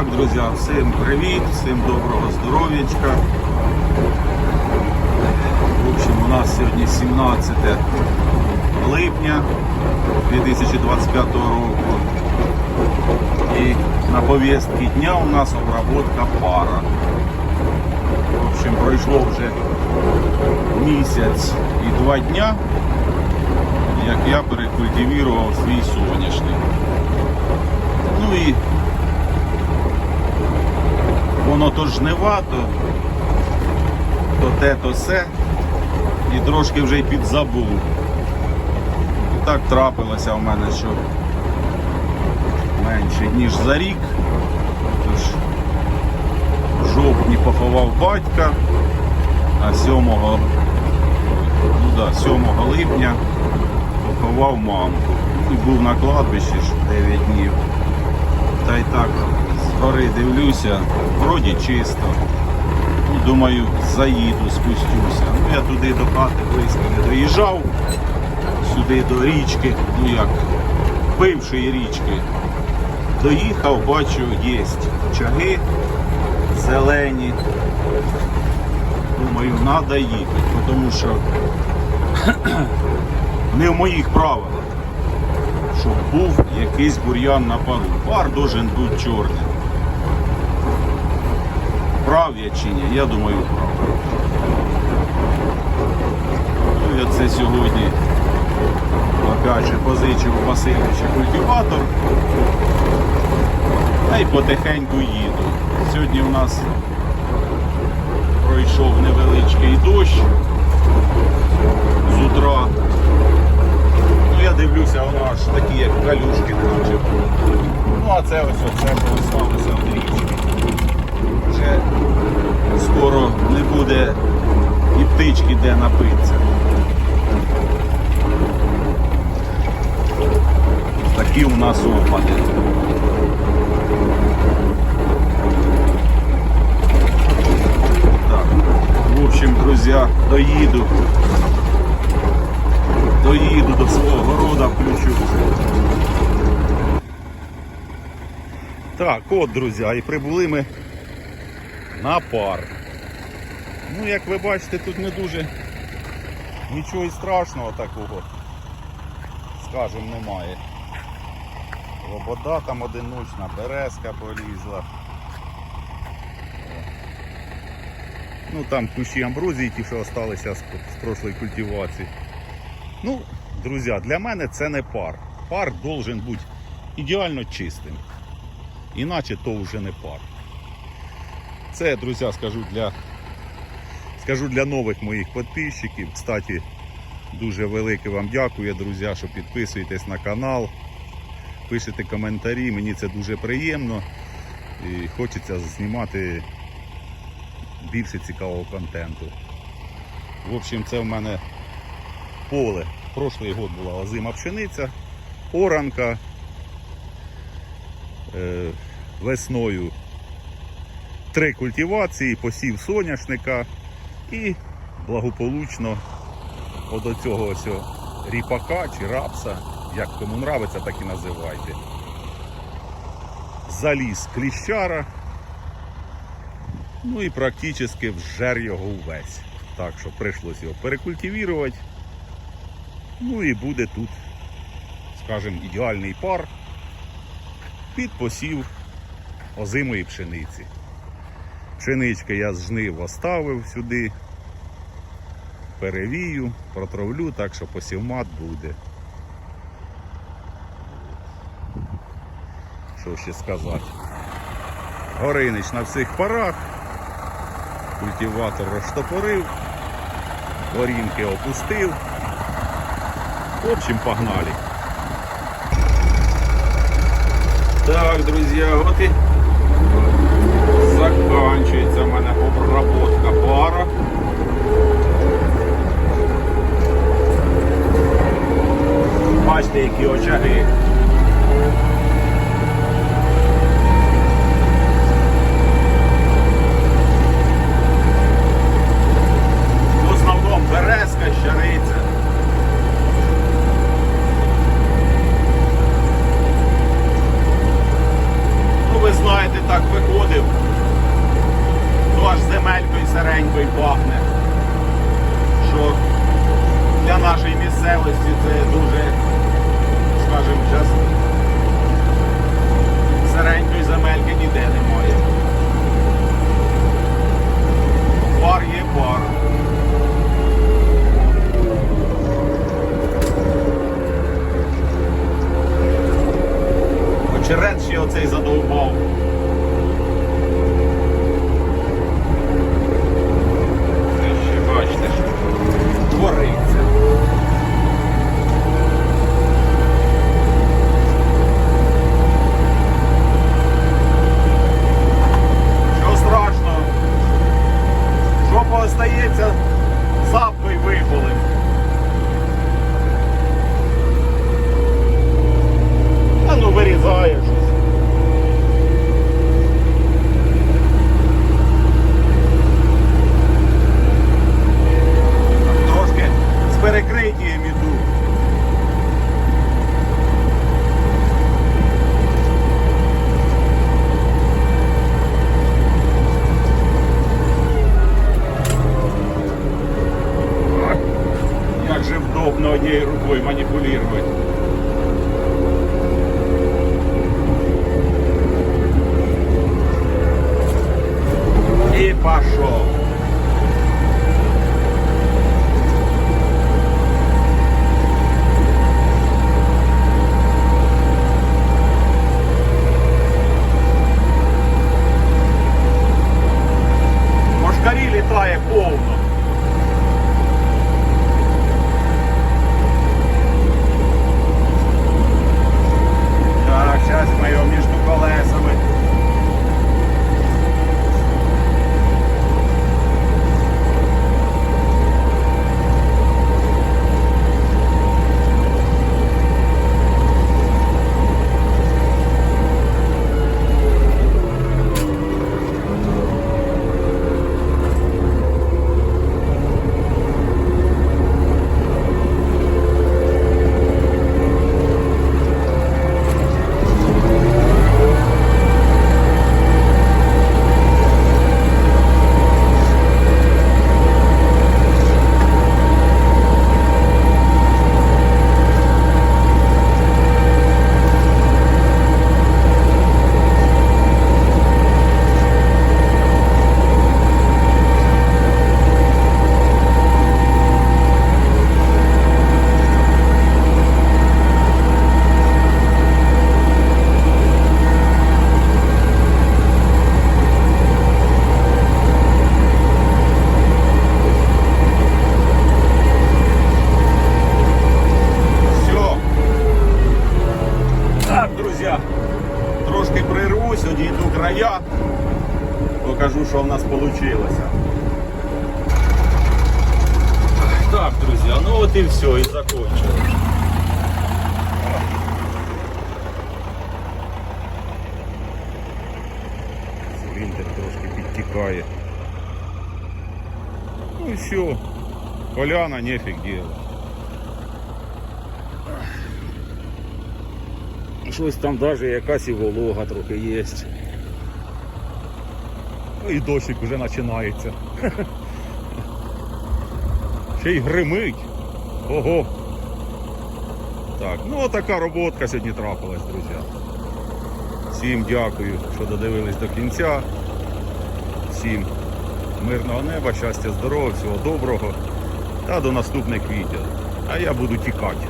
Так, друзі, всім привіт, всім доброго здоров'ячка. В общем, у нас сьогодні 17 липня 2025 року. І на повістці дня у нас обработка пара. В общем, пройшло вже місяць і два дня, як я перекультивував свій соняшник. Ну і воно то жнива, то, те, то се. І трошки вже й підзабув. І так трапилося в мене, що менше, ніж за рік. Тож в жовтні поховав батька, а 7, ну да, 7 липня поховав мамку. І був на кладбищі ж 9 днів. Та й так згори дивлюся, вроді чисто. Ну, думаю, заїду, спустюся. Ну, я туди до хати близько не доїжджав, сюди до річки, ну як, бившої річки. Доїхав, бачу, є чаги зелені. Думаю, треба їхати, тому що не в моїх правилах щоб був якийсь бур'ян на пару. Пар должен бути чорним. Прав я чи ні? Я думаю, прав. Ну, я це сьогодні опять позичив у Васильовича культиватор. Та й потихеньку їду. Сьогодні у нас пройшов невеличкий дощ з утра. Ну я дивлюся, воно аж такі, як калюшки. Ну а це ось оце річці. Скоро не буде і птички де напитися. Такі у нас опади. Так, в общем, друзі, доїду доїду до свого города, включу. Так, от, друзі, і прибули ми на пар. Ну, як ви бачите, тут не дуже нічого страшного такого, скажем, немає. Лобода там одиночна, березка полізла. Ну там кущі амброзії, ті, що залишилися з прошлої культивації. Ну, друзі, для мене це не пар. Пар должен бути ідеально чистим. Іначе то вже не пар. Це, друзі, скажу для скажу для нових моїх підписчиків. Кстати, дуже велике вам дякую, друзі, що підписуєтесь на канал, пишете коментарі, мені це дуже приємно. І хочеться знімати більше цікавого контенту. В общем, це в мене поле. Прошлий год була озима пшениця, оранка. Е, весною три культивації, посів соняшника і благополучно до цього ось ріпака чи рапса, як кому нравиться, так і називайте. Заліз кліщара. Ну і практично вжер його увесь. Так що прийшлося його перекультивувати. Ну і буде тут, скажімо, ідеальний пар під посів озимої пшениці. Пшенички я з жнив оставив сюди, перевію, протравлю, так що посівмат буде. Що ще сказати? Горинич на всіх парах, культиватор розштопорив, корінки опустив. В общем, погнали. Так, друзья, вот и заканчивается у меня обработка пара. Бачите, які очаги. В основному березка, щариця. Сиренькою пахне. Що для нашої місцевості це дуже, скажімо, зараз сиренької земельки ніде немає. Пар є пар. Очерет ще оцей задовбав. Це ще бачите, що твориться. Що страшного? Що поостається, запкою виполим. А ну вирізає щось. Трошки з перекриттям іду. Як же вдобно однією рукою маніпулювати. И пошел. Мошкарі літає повно. Так, зараз ми його між колесами. Все. Так, друзі, трошки прирвусь, одійду края, покажу, що в нас вийшло. Так, друзі, ну от і все, і закончилось. Циліндр трошки підтікає. Ну і все. Поляна нефиг делать. Щось там навіть якась і волога трохи є. Ну і дощик вже починається. Ще й гримить. Ого. Так, ну така роботка сьогодні трапилась, друзі. Всім дякую, що додивились до кінця. Всім мирного неба, щастя, здоров'я, всього доброго та до наступних відео. А я буду тікати.